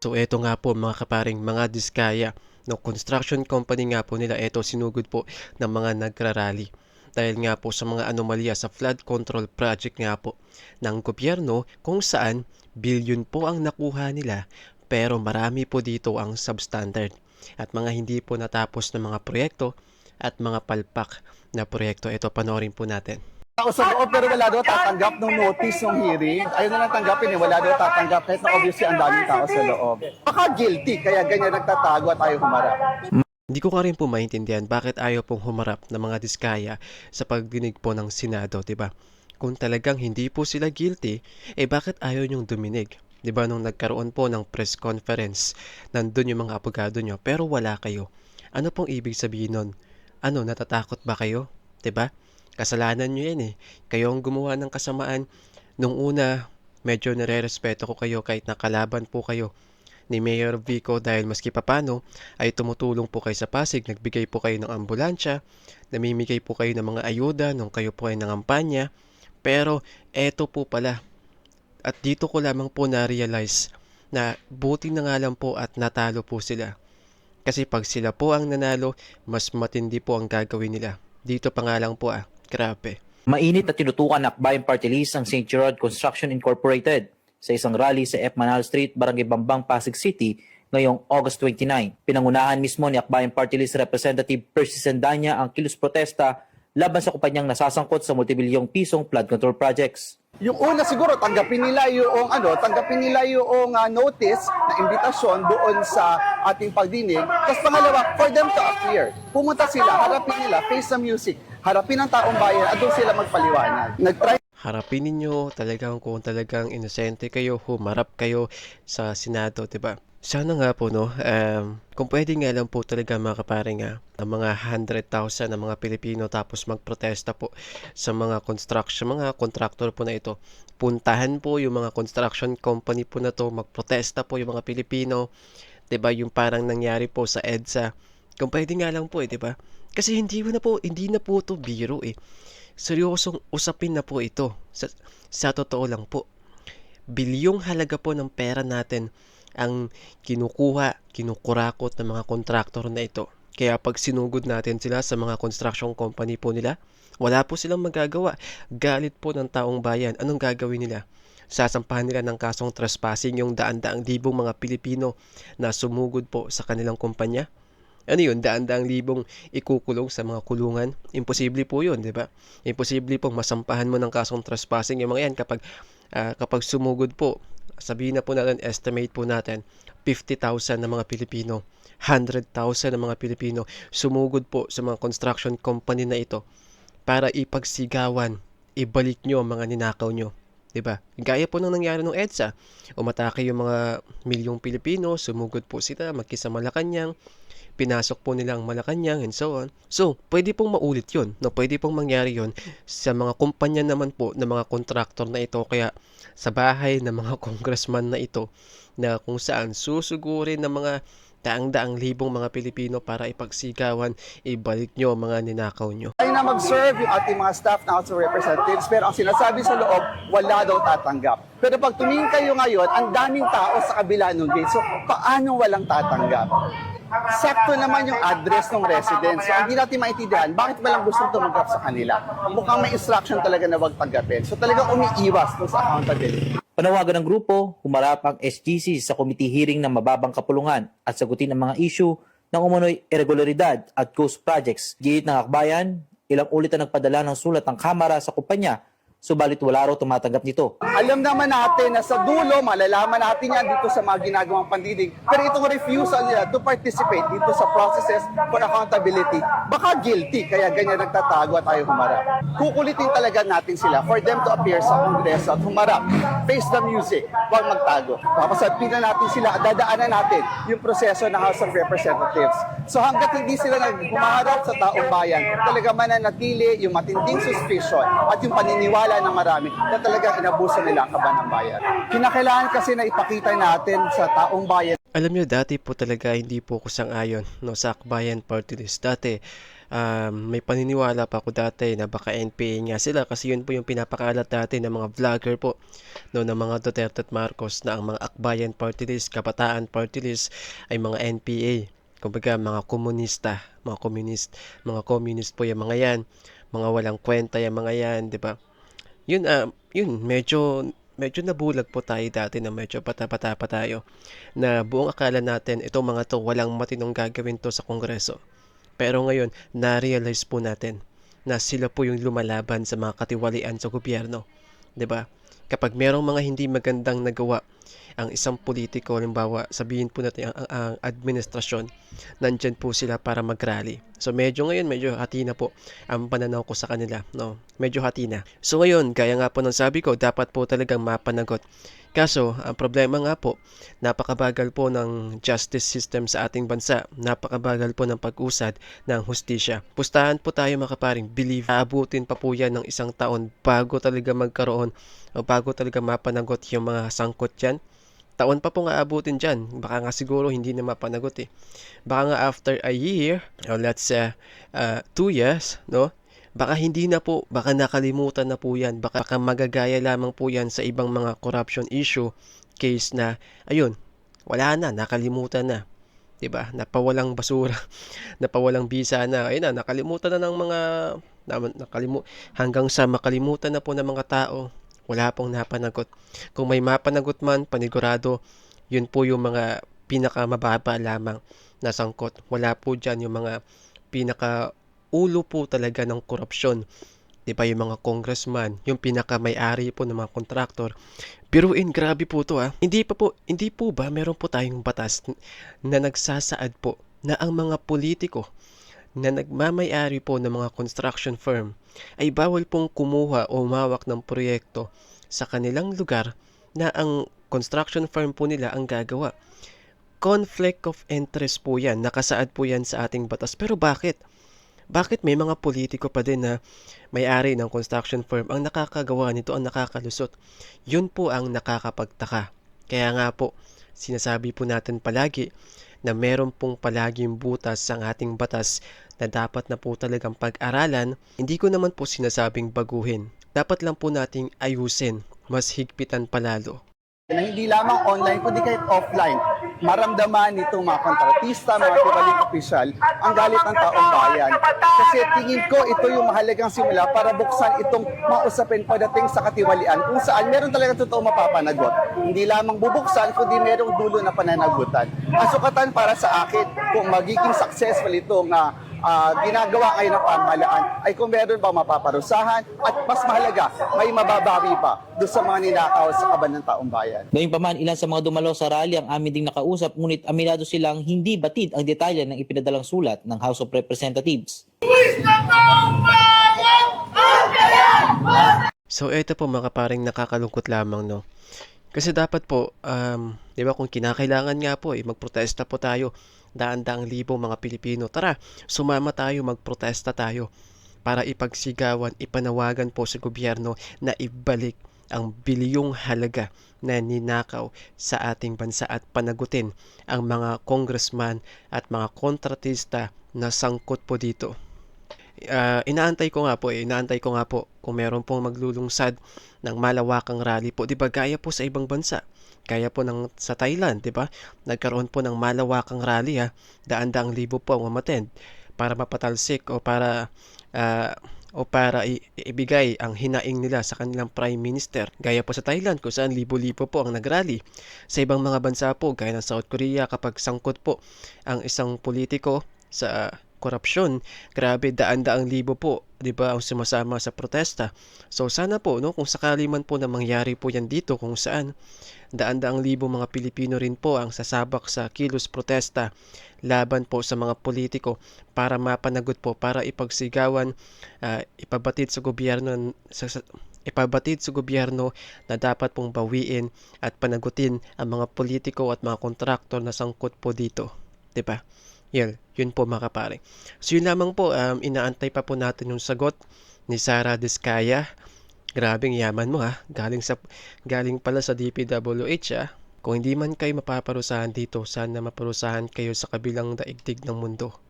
So eto nga po mga kaparing mga diskaya no construction company nga po nila. Eto sinugod po ng mga nagrarally. Dahil nga po sa mga anomalya sa flood control project nga po ng gobyerno kung saan billion po ang nakuha nila pero marami po dito ang substandard. At mga hindi po natapos na mga proyekto at mga palpak na proyekto. Ito panoorin po natin. Tao sa loob pero wala daw tatanggap ng notice ng hearing. Ayaw na lang tanggapin eh, wala daw tatanggap kahit na obviously ang daming tao sa loob. Baka guilty, kaya ganyan nagtatago at ayaw humarap. Hindi ko ka rin po maintindihan bakit ayaw pong humarap ng mga diskaya sa pagdinig po ng Senado, 'di ba? Kung talagang hindi po sila guilty, eh bakit ayaw niyong duminig? 'Di ba nung nagkaroon po ng press conference, nandun yung mga abogado niyo pero wala kayo. Ano pong ibig sabihin nun? Ano, natatakot ba kayo? 'Di ba? Kasalanan niyo yan eh. Kayo ang gumawa ng kasamaan. Nung una, medyo nare-respeto ko kayo kahit nakalaban po kayo ni Mayor Vico dahil maski papano ay tumutulong po kayo sa Pasig, nagbigay po kayo ng ambulansya, namimigay po kayo ng mga ayuda nung kayo po ay nangampanya. Pero eto po pala, at dito ko lamang po na-realize na buti na nga lang po at natalo po sila. Kasi pag sila po ang nanalo, mas matindi po ang gagawin nila. Dito pa nga lang po ah, grabe. Mainit na tinutukan ng Akbayan Party List ang St. Gerard Construction Incorporated sa isang rally sa F. Manal Street, Barangay Bambang, Pasig City ngayong August 29. Pinangunahan mismo ni Akbayan Party List Representative Percy Sendanya ang kilos protesta laban sa kumpanyang nasasangkot sa multibilyong pisong flood control projects. Yung una siguro tanggapin nila yung ano, tanggapin nila yung ah, notice na imbitasyon doon sa ating pagdinig. Tapos pangalawa, for them to appear. Pumunta sila, harapin nila, face the music, harapin ang taong bayan at doon sila magpaliwanag. Nag-try harapin ninyo talagang kung talagang inosente kayo, humarap kayo sa Senado, 'di ba? Sana nga po no, um, kung pwede nga lang po talaga mga kapare nga, ang mga 100,000 na mga Pilipino tapos magprotesta po sa mga construction, mga contractor po na ito. Puntahan po yung mga construction company po na to, magprotesta po yung mga Pilipino, 'di ba? Yung parang nangyari po sa EDSA. Kung pwede nga lang po eh, 'di ba? Kasi hindi na po, hindi na po to biro eh seryosong usapin na po ito. Sa, sa totoo lang po. Bilyong halaga po ng pera natin ang kinukuha, kinukurakot ng mga kontraktor na ito. Kaya pag sinugod natin sila sa mga construction company po nila, wala po silang magagawa. Galit po ng taong bayan. Anong gagawin nila? Sasampahan nila ng kasong trespassing yung daan-daang libong mga Pilipino na sumugod po sa kanilang kumpanya? Ano yun, daan-daang libong ikukulong sa mga kulungan. Imposible po yun, di ba? Imposible pong masampahan mo ng kasong trespassing yung mga yan kapag, ah, kapag sumugod po. Sabihin na po natin, estimate po natin, 50,000 na mga Pilipino, 100,000 na mga Pilipino sumugod po sa mga construction company na ito para ipagsigawan, ibalik nyo ang mga ninakaw nyo. 'Di ba? Gaya po ng nangyari ng EDSA. Umatake yung mga milyong Pilipino, sumugod po sila magkisa Malacanang, pinasok po nila ang Malacanang and so on. So, pwede pong maulit 'yon. No, pwede pong mangyari 'yon sa mga kumpanya naman po ng mga kontraktor na ito kaya sa bahay ng mga congressman na ito na kung saan susugurin ng mga daang-daang libong mga Pilipino para ipagsigawan, ibalik nyo mga ninakaw nyo. Tayo na mag-serve yung ating mga staff na House of Representatives pero ang sinasabi sa loob, wala daw tatanggap. Pero pag tumingin kayo ngayon, ang daming tao sa kabila ng gate. So, paano walang tatanggap? Sakto naman yung address ng residence. So, hindi natin maintindihan, bakit walang gustong tumanggap sa kanila? Mukhang may instruction talaga na wag tanggapin. So, talagang umiiwas sa accountability. Panawagan ng grupo, humarap ang SGC sa committee hearing ng mababang kapulungan at sagutin ang mga issue ng umunoy irregularidad at ghost projects. Gihit ng akbayan, ilang ulit na nagpadala ng sulat ng kamera sa kumpanya subalit wala raw tumatanggap nito. Alam naman natin na sa dulo, malalaman natin yan dito sa mga ginagawang pandidig. Pero itong refusal nila to participate dito sa processes for accountability, baka guilty, kaya ganyan nagtatago at ayaw humarap. Kukulitin talaga natin sila for them to appear sa Kongreso at humarap. Face the music, huwag magtago. Papasapin na natin sila dadaanan natin yung proseso ng House of Representatives. So hanggat hindi sila naghumaharap sa taong bayan, talaga mananatili yung matinding suspicion at yung paniniwala ng marami na talagang inabuso nila ang kaban ng bayan. Kinakailangan kasi na ipakita natin sa taong bayan Alam niyo dati po talaga hindi po ako sang-ayon 'no, sa Akbayan Party List. Dati, um, may paniniwala pa ako dati na baka NPA nga sila kasi yun po yung pinapakalat dati ng mga vlogger po 'no, ng mga Duterte at Marcos na ang mga Akbayan Party List, Kabataan Party List ay mga NPA. Kumbaga mga komunista, mga communist, mga communist po yung mga yan, mga walang kwenta yung mga yan, 'di ba? Yun, ah, yun medyo medyo nabulag po tayo dati na medyo bata-bata pa tayo na buong akala natin itong mga 'to walang matinong gagawin 'to sa Kongreso. Pero ngayon na-realize po natin na sila po yung lumalaban sa mga katiwalian sa gobyerno, 'di ba? Kapag merong mga hindi magandang nagawa ang isang politiko, halimbawa sabihin po natin ang, ang, ang administrasyon, nandyan po sila para mag-rally. So medyo ngayon, medyo hati na po ang pananaw ko sa kanila, no? Medyo hati na. So ngayon, gaya nga po ng sabi ko, dapat po talagang mapanagot. Kaso, ang problema nga po, napakabagal po ng justice system sa ating bansa. Napakabagal po ng pag-usad ng hustisya. Pustahan po tayo makaparing, believe, aabutin pa po yan ng isang taon bago talaga magkaroon o bago talaga mapanagot yung mga sangkot yan. Taon pa po nga abutin dyan. Baka nga siguro hindi na mapanagot eh. Baka nga after a year, or let's say uh, two years, no? Baka hindi na po, baka nakalimutan na po yan. Baka, baka magagaya lamang po yan sa ibang mga corruption issue case na, ayun, wala na, nakalimutan na. 'Di ba? Napawalang basura, napawalang bisa na. Ayun na, nakalimutan na ng mga na, nakalimu hanggang sa makalimutan na po ng mga tao. Wala pong napanagot. Kung may mapanagot man, panigurado, yun po yung mga pinakamababa lamang na sangkot. Wala po dyan yung mga pinaka ulo po talaga ng korupsyon. 'Di ba yung mga congressman, yung pinaka-may-ari po ng mga kontraktor. Biruin, grabe po to ah. Hindi pa po, hindi po ba meron po tayong batas na nagsasaad po na ang mga politiko na nagmamay-ari po ng mga construction firm ay bawal pong kumuha o umawak ng proyekto sa kanilang lugar na ang construction firm po nila ang gagawa. Conflict of interest po yan. Nakasaad po yan sa ating batas. Pero bakit? Bakit may mga politiko pa din na may-ari ng construction firm ang nakakagawa nito, ang nakakalusot? Yun po ang nakakapagtaka. Kaya nga po, sinasabi po natin palagi na meron pong palaging butas ang ating batas na dapat na po talagang pag-aralan. Hindi ko naman po sinasabing baguhin. Dapat lang po nating ayusin, mas higpitan palalo. Na hindi lamang online kundi kahit offline maramdaman nitong mga kontratista, mga tiwaling opisyal ang galit ng taong bayan. Kasi tingin ko ito yung mahalagang simula para buksan itong mga usapin pagdating sa katiwalian kung saan meron talaga totoo mapapanagot. Hindi lamang bubuksan kundi merong dulo na pananagutan. Ang sukatan para sa akin kung magiging successful itong uh, uh, ginagawa ngayon ng pamahalaan ay kung meron ba mapaparusahan at mas mahalaga, may mababawi pa doon sa mga ninakaw sa kaban ng taong bayan. Gayunpaman, ilan sa mga dumalo sa rally ang amin ding nakausap ngunit aminado silang hindi batid ang detalye ng ipinadalang sulat ng House of Representatives. So ito po mga paring nakakalungkot lamang no. Kasi dapat po, um, di ba kung kinakailangan nga po, eh, magprotesta po tayo. Daan-daang libo mga Pilipino. Tara, sumama tayo, magprotesta tayo para ipagsigawan, ipanawagan po sa gobyerno na ibalik ang bilyong halaga na ninakaw sa ating bansa at panagutin ang mga congressman at mga kontratista na sangkot po dito. Ah, inaantay ko nga po eh, inaantay ko nga po kung meron pong maglulungsad ng malawakang rally po, 'di ba? Gaya po sa ibang bansa. Gaya po ng sa Thailand, 'di ba? Nagkaroon po ng malawakang rally ha. Daan-daang libo po ang umattend para mapatalsik o para ah, o para i- ibigay ang hinaing nila sa kanilang prime minister. Gaya po sa Thailand kung saan libo-libo po ang nagrally. Sa ibang mga bansa po, gaya ng South Korea, kapag sangkot po ang isang politiko sa korupsyon, grabe daan-daang libo po, 'di ba, ang sumasama sa protesta. So sana po no, kung sakali man po na mangyari po 'yan dito kung saan daan-daang libo mga Pilipino rin po ang sasabak sa kilos protesta laban po sa mga politiko para mapanagot po para ipagsigawan ah, ipabatid sa gobyerno sa, sa- ipabatid sa gobyerno na dapat pong bawiin at panagutin ang mga politiko at mga kontraktor na sangkot po dito, 'di ba? Yan, yun po mga kapare. So yun lamang po, um, inaantay pa po natin yung sagot ni Sara Diskaya. Grabing yaman mo ha. Galing sa galing pala sa DPWH ha. Kung hindi man kayo mapaparusahan dito, sana maparusahan kayo sa kabilang daigdig ng mundo.